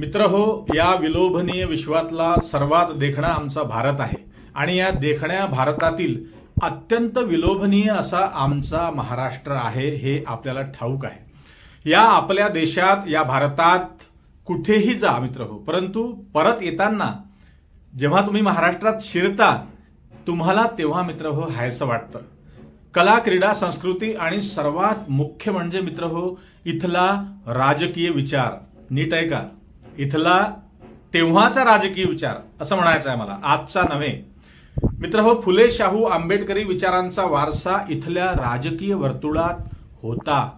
मित्र हो या विलोभनीय विश्वातला सर्वात देखणा आमचा भारत आहे. आणि या देखण्या भारतातील अत्यंत विलोभनीय असा आमचा महाराष्ट्र आहे हे आपल्याला ठाऊक आहे. या आपल्या देशात या भारतात कुठेही जा मित्र हो. परंतु परत येताना जेव्हा तुम्ही महाराष्ट्रात शिरता तुम्हाला तेव्हा मित्र हो हायसं वाटतं. कला क्रीडा संस्कृती आणि सर्वात मुख्य म्हणजे मित्र हो इथला राजकीय विचार. नीट आहे का? इथला तेव्हाचा राजकीय विचार असं म्हणायचं आहे मला आजचा नव्हे. मित्र हो फुले शाहू आंबेडकरी विचारांचा वारसा इथल्या राजकीय वर्तुळात होता.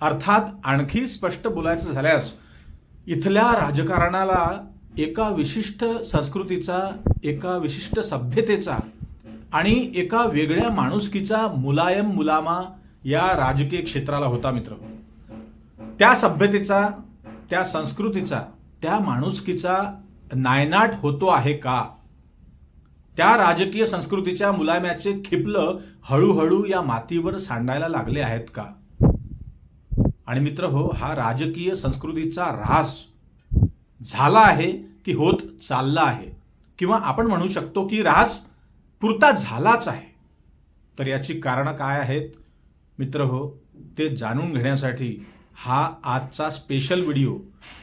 अर्थात आणखी स्पष्ट बोलायचं झाल्यास इथल्या राजकारणाला एका विशिष्ट संस्कृतीचा एका विशिष्ट सभ्यतेचा आणि एका वेगळ्या माणुसकीचा मुलायम मुलामा या राजकीय क्षेत्राला होता मित्र हो. त्या सभ्यतेचा त्या संस्कृतीचा त्या माणुसकीचा नायनाट होतो आहे का? त्या राजकीय संस्कृतीच्या मुलाम्याचे खिपलं हळूहळू या मातीवर सांडायला लागले आहेत का? आणि मित्र हो हा राजकीय संस्कृतीचा ऱ्हास झाला आहे की होत चालला आहे? किंवा आपण म्हणू शकतो की ऱ्हास पुरता झालाच आहे? तर याची कारणं काय आहेत? मित्र हो ते जाणून घेण्यासाठी हा आजचा स्पेशल व्हिडिओ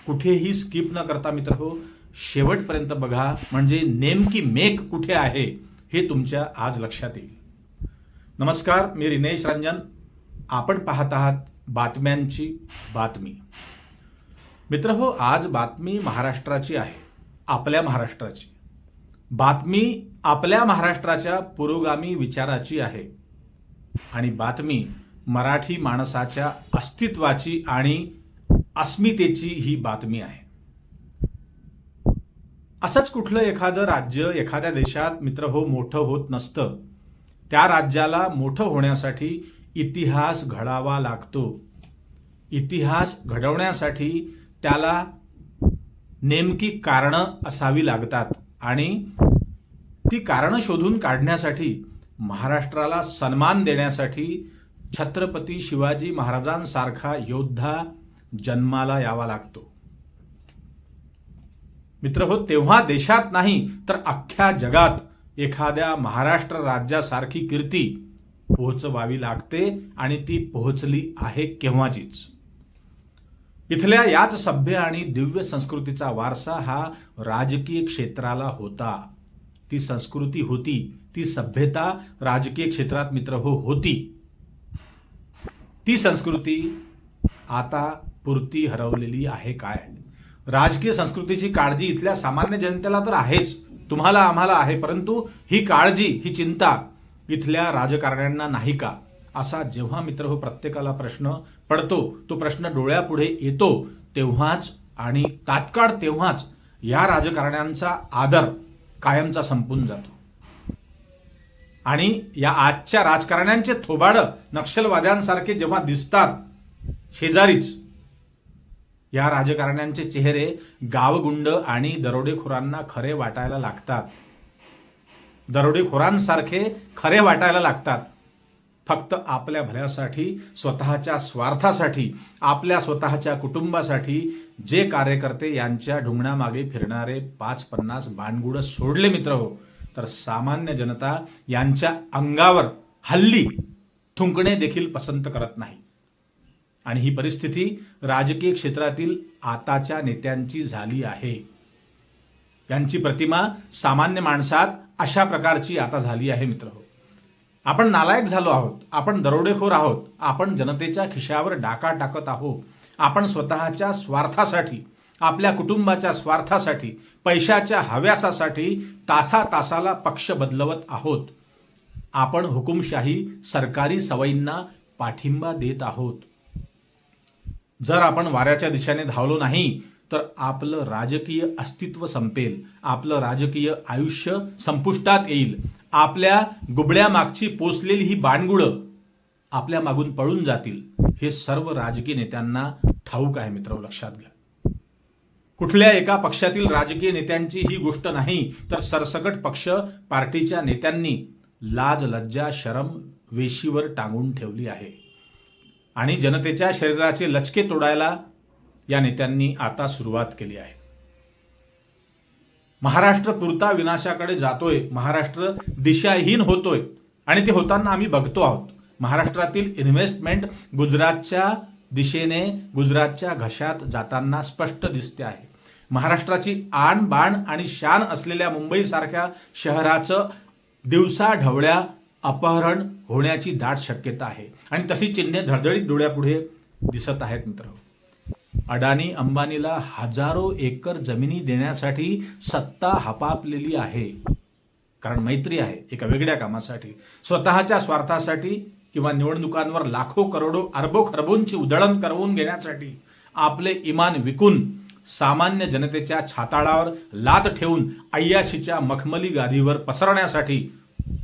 कुठेही स्किप न करता मित्र हो शेवटपर्यंत बघा. म्हणजे नेमकी मेक कुठे आहे हे तुमच्या आज लक्षात येईल. नमस्कार मी रिनेश रंजन. आपण पाहत आहात बातम्यांची बातमी. मित्र हो आज बातमी महाराष्ट्राची आहे आपल्या महाराष्ट्राची. बातमी आपल्या महाराष्ट्राच्या पुरोगामी विचाराची आहे. आणि बातमी मराठी माणसाच्या अस्तित्वाची आणि अस्मितेची ही बातमी आहे. असंच कुठलं एखादं राज्य एखाद्या देशात मित्र हो मोठं होत नसतं. त्या राज्याला मोठं होण्यासाठी इतिहास घडावा लागतो. इतिहास घडवण्यासाठी त्याला नेमकी कारणं असावी लागतात आणि ती कारणं शोधून काढण्यासाठी महाराष्ट्राला सन्मान देण्यासाठी छत्रपती शिवाजी महाराजांसारखा योद्धा जन्माला यावा लागतो. मित्र हो तेव्हा देशात नाही तर अख्ख्या जगात एखाद्या महाराष्ट्र राज्यासारखी कीर्ती पोहोचवावी लागते आणि ती पोहोचली आहे केव्हाचीच. इथल्या याच सभ्य आणि दिव्य संस्कृतीचा वारसा हा राजकीय क्षेत्राला होता. ती संस्कृती होती ती सभ्यता राजकीय क्षेत्रात मित्र हो होती. ती संस्कृती आता पुरती हरवलेली आहे काय? राजकीय संस्कृतीची काळजी इथल्या सामान्य जनतेला तर आहेच. तुम्हाला आम्हाला आहे परंतु ही काळजी ही चिंता इथल्या राजकारण्यांना नाही का? असा जेव्हा मित्र हो प्रत्येकाला प्रश्न पडतो तो प्रश्न डोळ्यापुढे येतो तेव्हाच आणि तात्काळ तेव्हाच या राजकारण्यांचा आदर कायमचा संपून जातो. आणि या आजच्या राजकारण्यांचे थोबाड नक्षलवाद्यांसारखे जेव्हा दिसतात शेजारीच या राजकारण्यांचे चेहरे गावगुंड आणि दरोडेखोरांना खरे वाटायला लागतात. दरोडेखोरांसारखे खरे वाटायला लागतात. फक्त आपल्या भल्यासाठी स्वतःच्या स्वार्थासाठी आपल्या स्वतःच्या कुटुंबासाठी जे कार्यकर्ते यांच्या ढुंगणामागे फिरणारे पाच पन्नास बाणगुड सोडले मित्र हो तर सामान्य जनता यांच्या अंगावर हल्ली थुंकणे देखील पसंत करत नाही. आणि ही परिस्थिती राजकीय क्षेत्रातील आताच्या नेत्यांची झाली आहे. यांची प्रतिमा सामान्य माणसात अशा प्रकारची आता झाली आहे मित्र हो. आपण नालायक झालो आहोत आपण दरोडेखोर आहोत आपण जनतेच्या खिशावर डाका टाकत आहोत आपण स्वतःच्या स्वार्थासाठी आपल्या कुटुंबाच्या स्वार्थासाठी पैशाच्या हव्यासासाठी तासा तासाला पक्ष बदलवत आहोत. आपण हुकुमशाही सरकारी सवयींना पाठिंबा देत आहोत. जर आपण वाऱ्याच्या दिशेने धावलो नाही तर आपलं राजकीय अस्तित्व संपेल. आपलं राजकीय आयुष्य संपुष्टात येईल. आपल्या गुबड्या मागची पोचलेली ही बाणगुडं आपल्या मागून पळून जातील. हे सर्व राजकीय नेत्यांना ठाऊक आहे मित्र लक्षात घ्या. कुठल्या एका पक्षातील राजकीय नेत्यांची ही गोष्ट नाही तर सरसकट पक्ष पार्टीच्या नेत्यांनी लाज लज्जा शरम वेशीवर टांगून ठेवली आहे. आणि जनतेच्या शरीराचे लचके तोडायला या नेत्यांनी आता सुरुवात केली आहे. महाराष्ट्र पुरता विनाशाकडे जातोय महाराष्ट्र दिशाहीन होतोय आणि ते होताना आम्ही बघतो आहोत. महाराष्ट्रातील इन्व्हेस्टमेंट गुजरातच्या दिशेने गुजरातच्या घशात जाताना स्पष्ट दिसते आहे. महाराष्ट्राची आण बाण आणि शान असलेल्या मुंबईसारख्या शहराचं दिवसा ढवळ्या अपहरण होण्याची दाट शक्यता आहे. आणि तशी चिन्हे धडधडीत डोळ्यापुढे दिसत आहेत मित्र. अडाणी अंबानीला हजारो एकर जमिनी देण्यासाठी सत्ता हपापलेली आहे. कारण मैत्री आहे एका वेगळ्या कामासाठी. स्वतःच्या स्वार्थासाठी किंवा निवडणुकांवर लाखो करोडो अरबो खरबोंची उधळण करवून घेण्यासाठी आपले इमान विकून सामान्य जनतेच्या छाताळावर लात ठेवून अय्याशीच्या मखमली गादीवर पसरण्यासाठी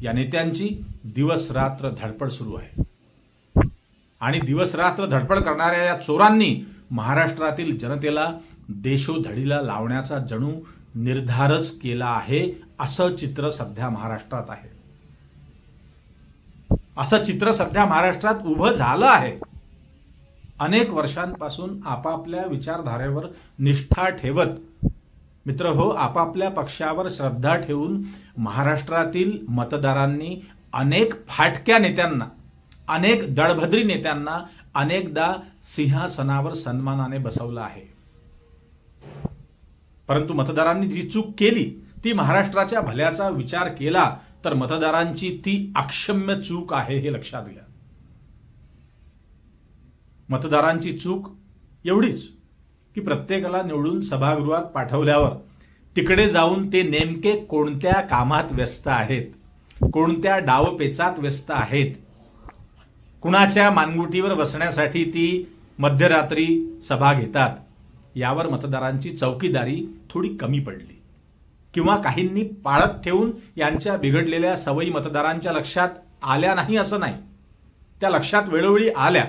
या नेत्यांची दिवस रात्र धडपड सुरू आहे. आणि दिवस रात्र धडपड करणाऱ्या या चोरांनी महाराष्ट्रातील जनतेला देशोधडीला लावण्याचा जणू निर्धारच केला आहे असं चित्र सध्या महाराष्ट्रात आहे. असं चित्र सध्या महाराष्ट्रात उभं झालं आहे. अनेक वर्षांपासून आपापल्या विचारधारेवर निष्ठा ठेवत मित्र हो आपापल्या पक्षावर श्रद्धा ठेवून महाराष्ट्रातील मतदारांनी अनेक फाटक्या नेत्यांना अनेक दळभद्री नेत्यांना अनेकदा सिंहासनावर सन्मानाने बसवलं आहे. परंतु मतदारांनी जी चूक केली ती महाराष्ट्राच्या भल्याचा विचार केला तर मतदारांची ती अक्षम्य चूक आहे हे लक्षात घ्या. मतदारांची चूक एवढीच की प्रत्येकाला निवडून सभागृहात पाठवल्यावर तिकडे जाऊन ते नेमके कोणत्या कामात व्यस्त आहेत कोणत्या डावपेचात व्यस्त आहेत कुणाच्या मानगुटीवर बसण्यासाठी ती मध्यरात्री सभा घेतात यावर मतदारांची चौकीदारी थोडी कमी पडली. किंवा काहींनी पाळत ठेवून यांच्या बिघडलेल्या सवयी मतदारांच्या लक्षात आल्या नाही असं नाही. त्या लक्षात वेळोवेळी आल्या.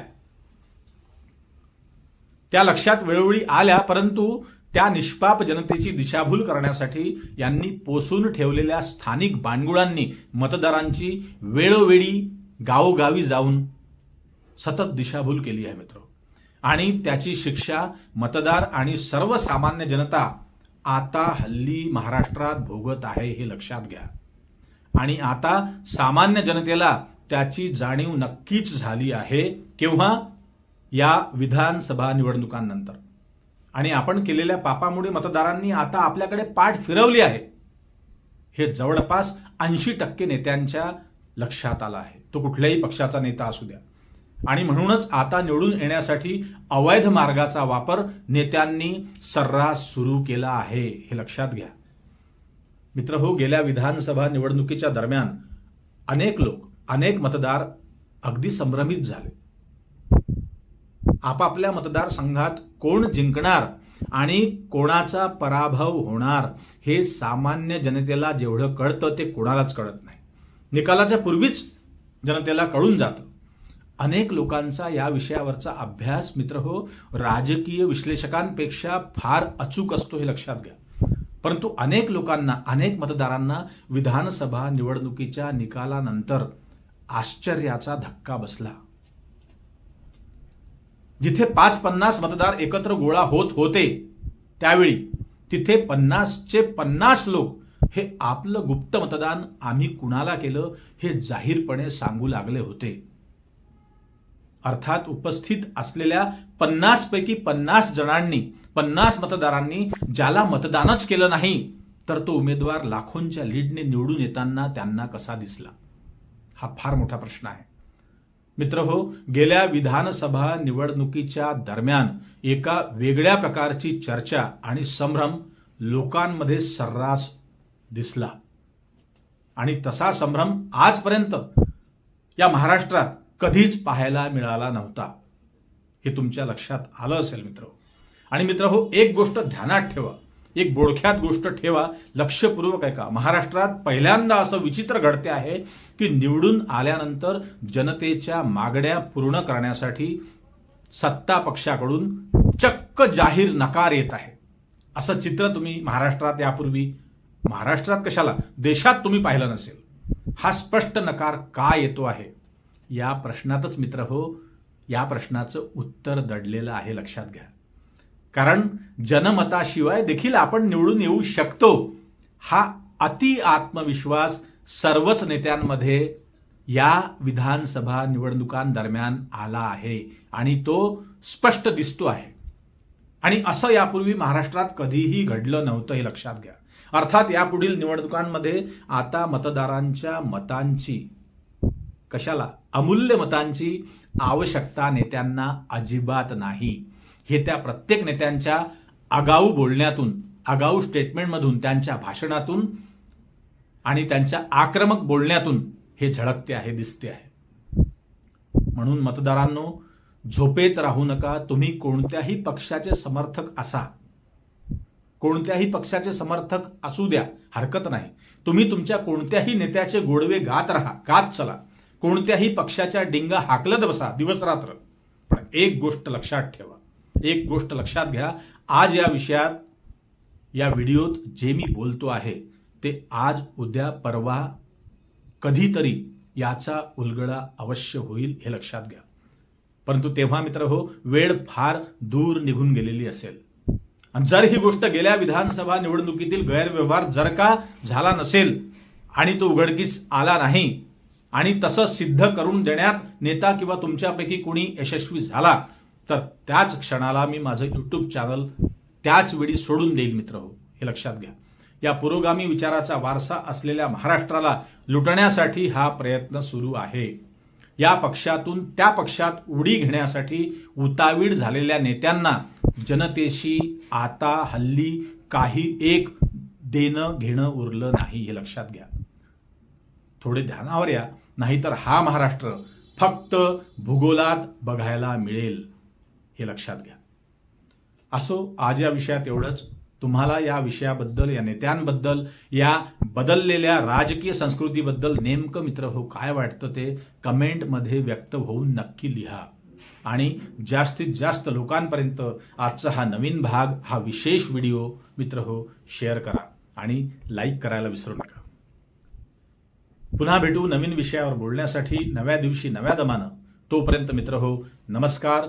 त्या लक्षात वेळोवेळी आल्या परंतु त्या निष्पाप जनतेची दिशाभूल करण्यासाठी यांनी पोसून ठेवलेल्या स्थानिक बाणगुळांनी मतदारांची वेळोवेळी गावोगावी जाऊन सतत दिशाभूल केली आहे मित्र. आणि त्याची शिक्षा मतदार आणि सर्वसामान्य जनता आता हल्ली महाराष्ट्रात भोगत आहे हे लक्षात घ्या. आणि आता सामान्य जनतेला त्याची जाणीव नक्कीच झाली आहे. केव्हा? या विधानसभा निवडणुकांनंतर. आणि आपण केलेल्या पापामुळे मतदारांनी आता आपल्याकडे पाठ फिरवली आहे. हे जवळपास ऐंशी टक्के नेत्यांच्या लक्षात आलं आहे. तो कुठल्याही पक्षाचा नेता असू द्या. आणि म्हणूनच आता निवडून येण्यासाठी अवैध मार्गाचा वापर नेत्यांनी सर्रास सुरू केला आहे हे लक्षात घ्या. मित्र हो गेल्या विधानसभा निवडणुकीच्या दरम्यान अनेक लोक अनेक मतदार अगदी संभ्रमित झाले. आपापल्या मतदारसंघात कोण जिंकणार आणि कोणाचा पराभव होणार हे सामान्य जनतेला जेवढं कळतं ते कोणालाच कळत नाही. निकालाच्या पूर्वीच जनतेला कळून जातं. अनेक लोकांचा या विषयावरचा अभ्यास मित्र हो राजकीय विश्लेषकांपेक्षा फार अचूक असतो हे लक्षात घ्या. परंतु अनेक लोकांना अनेक मतदारांना विधानसभा निवडणुकीच्या निकालानंतर आश्चर्याचा धक्का बसला. जिथे पाच पन्नास मतदार एकत्र गोळा होत होते त्यावेळी तिथे पन्नासचे पन्नास लोक हे आपलं गुप्त मतदान आम्ही कुणाला केलं हे जाहीरपणे सांगू लागले होते. अर्थात उपस्थित असलेल्या पन्नास पैकी पन्नास जणांनी पन्नास मतदारांनी ज्याला मतदानच केलं नाही तर तो उमेदवार लाखोंच्या लीडने निवडून येताना त्यांना कसा दिसला? हा फार मोठा प्रश्न आहे. मित्र हो गेल्या विधानसभा निवडणुकीच्या दरम्यान एका वेगळ्या प्रकारची चर्चा आणि संभ्रम लोकांमध्ये सर्रास दिसला. आणि तसा संभ्रम आजपर्यंत या महाराष्ट्रात कधीच पाहायला मिळाला नव्हता. हे तुमच्या लक्षात आलं असेल मित्र हो. आणि मित्र हो एक गोष्ट ध्यानात ठेवा. एक बोडख्यात गोष्ट ठेवा लक्षपूर्वक आहे का महाराष्ट्रात पहिल्यांदा असं विचित्र घडते आहे की निवडून आल्यानंतर जनतेच्या मागण्या पूर्ण करण्यासाठी सत्ता पक्षाकडून चक्क जाहीर नकार येत आहे. असं चित्र तुम्ही महाराष्ट्रात यापूर्वी महाराष्ट्रात कशाला? देशात तुम्ही पाहिलं नसेल. हा स्पष्ट नकार का येतो आहे? या प्रश्नातच मित्र हो या प्रश्नाचं उत्तर दडलेलं आहे लक्षात घ्या. कारण जनमताशिवाय देखील आपण निवडून येऊ शकतो. हा अति आत्मविश्वास सर्वच नेत्यांमध्ये या विधानसभा निवडणुकांदरम्यान आला आहे आणि तो स्पष्ट दिसतो आहे. आणि असं यापूर्वी महाराष्ट्रात कधीही घडलं नव्हतं हे लक्षात घ्या. अर्थात यापुढील निवडणुकांमध्ये आता मतदारांच्या मतांची कशाला? अमूल्य मतांची आवश्यकता नेत्यांना अजिबात नाही. हे त्या प्रत्येक नेत्यांच्या आगाऊ बोलण्यातून आगाऊ स्टेटमेंटमधून त्यांच्या भाषणातून आणि त्यांच्या आक्रमक बोलण्यातून हे झळकते आहे दिसते आहे. म्हणून मतदारांनो झोपेत राहू नका तुम्ही कोणत्याही पक्षाचे समर्थक असा. कोणत्याही पक्षाचे समर्थक असू द्या हरकत नाही. तुम्ही तुमच्या कोणत्याही नेत्याचे गोडवे गात राहा गात चला. कोणत्याही पक्षाच्या डिंगा हाकलत बसा दिवस रात्र पण एक गोष्ट लक्षात ठेवा. एक गोष्ट लक्षात घ्या. आज या विषयात या व्हिडिओत जे मी बोलतो आहे ते आज उद्या परवा कधीतरी याचा उलगडा अवश्य होईल हे लक्षात घ्या. परंतु तेव्हा मित्र हो वेळ फार दूर निघून गेलेली असेल. जर ही गोष्ट गेल्या विधानसभा निवडणुकीतील गैरव्यवहार जर का झाला नसेल आणि तो उघडकीस आला नाही आणि तसं सिद्ध करून देण्यात नेता किंवा तुमच्यापैकी कोणी यशस्वी झाला तर त्याच क्षणाला मी माझं यूट्यूब चॅनल त्याच वेळी सोडून देईल मित्र हो हे लक्षात घ्या. या पुरोगामी विचाराचा वारसा असलेल्या महाराष्ट्राला लुटण्यासाठी हा प्रयत्न सुरू आहे. या पक्षातून त्या पक्षात उडी घेण्यासाठी उतावीळ झालेल्या नेत्यांना जनतेशी आता हल्ली काही एक देणं घेणं उरलं नाही हे लक्षात घ्या. थोडे ध्यानावर या नाहीतर हा महाराष्ट्र फक्त भूगोलात बघायला मिळेल. हे लक्षात घ्या. असो आज या विषयात एवढंच. तुम्हाला या विषयाबद्दल या नेत्यांबद्दल या बदललेल्या राजकीय संस्कृतीबद्दल नेमकं मित्र हो काय वाटतं ते कमेंटमध्ये व्यक्त होऊन नक्की लिहा. आणि जास्तीत जास्त लोकांपर्यंत आजचा हा नवीन भाग हा विशेष व्हिडिओ मित्र हो शेअर करा आणि लाईक करायला विसरू नका. पुन्हा भेटू नवीन विषयावर बोलण्यासाठी नव्या दिवशी नव्या दमानं. तोपर्यंत मित्र हो नमस्कार.